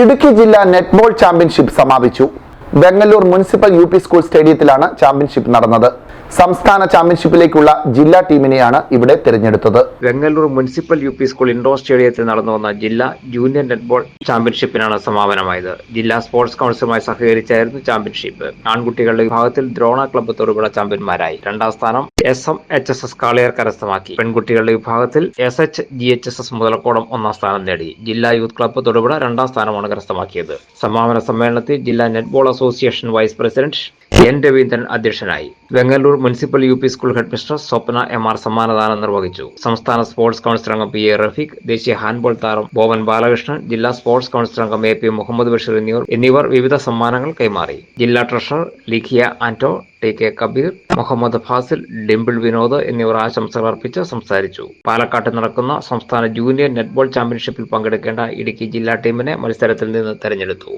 ഇടുക്കി ജില്ലാ netball championship സമാപിച്ചു. Bangalore municipal U school സ്റ്റേഡിയത്തിലാണ് ചാമ്പ്യൻഷിപ്പ് നടന്നത്. സംസ്ഥാന ചാമ്പ്യൻഷിപ്പിലേക്കുള്ള ജില്ലാ ടീമിനെയാണ് ഇവിടെ തിരഞ്ഞെടുത്തത്. Vengalloor municipal U P school indoor സ്റ്റേഡിയത്തിൽ നടന്നു വന്ന ജില്ലാ ജൂനിയർ നെറ്റ്ബോൾ ചാമ്പ്യൻഷിപ്പിനാണ് സമാപനമായത്. ജില്ലാ സ്പോർട്സ് കൗൺസിലുമായി സഹകരിച്ചായിരുന്നു ചാമ്പ്യൻഷിപ്പ്. ആൺകുട്ടികളുടെ വിഭാഗത്തിൽ ദ്രോണ ക്ലബ്ബ് തൊടുപുഴ ചാമ്പ്യന്മാരായി. രണ്ടാം സ്ഥാനം S M H S S Kaliyar കരസ്ഥമാക്കി. പെൺകുട്ടികളുടെ വിഭാഗത്തിൽ S H G H S S Muthalakodam ഒന്നാം സ്ഥാനം നേടി. ജില്ലാ യൂത്ത് ക്ലബ്ബ് തൊടുപുഴ രണ്ടാം സ്ഥാനമാണ് കരസ്ഥമാക്കിയത്. സമാപന സമ്മേളനത്തിൽ ജില്ലാ netball association vice president N. Raveendran അധ്യക്ഷനായി Vengalloor municipal U P school head mister Swapna M R സമ്മാനദാനം നിർവഹിച്ചു. സംസ്ഥാന സ്പോർട്സ് കൗൺസിൽ അംഗം പി. എ. റഫീഖ് ദേശീയ ഹാൻഡ്ബോൾ താരം ബോബൻ ബാലകൃഷ്ണൻ ജില്ലാ സ്പോർട്സ് കൗൺസിൽ അംഗം എ. പി. മുഹമ്മദ് ബഷീർ എന്നിവർ എന്നിവർ വിവിധ സമ്മാനങ്ങൾ കൈമാറി. ജില്ലാ treasurer Likhiya Anto T. K. Kabeer Muhammad Fazil Dimple Vinod എന്നിവർ ആശംസകൾ അർപ്പിച്ച് സംസാരിച്ചു. പാലക്കാട്ട് നടക്കുന്ന സംസ്ഥാന ജൂനിയർ നെറ്റ്ബോൾ ചാമ്പ്യൻഷിപ്പിൽ പങ്കെടുക്കേണ്ട ഇടുക്കി ജില്ലാ ടീമിനെ മത്സരത്തിൽ നിന്ന് തെരഞ്ഞെടുത്തു.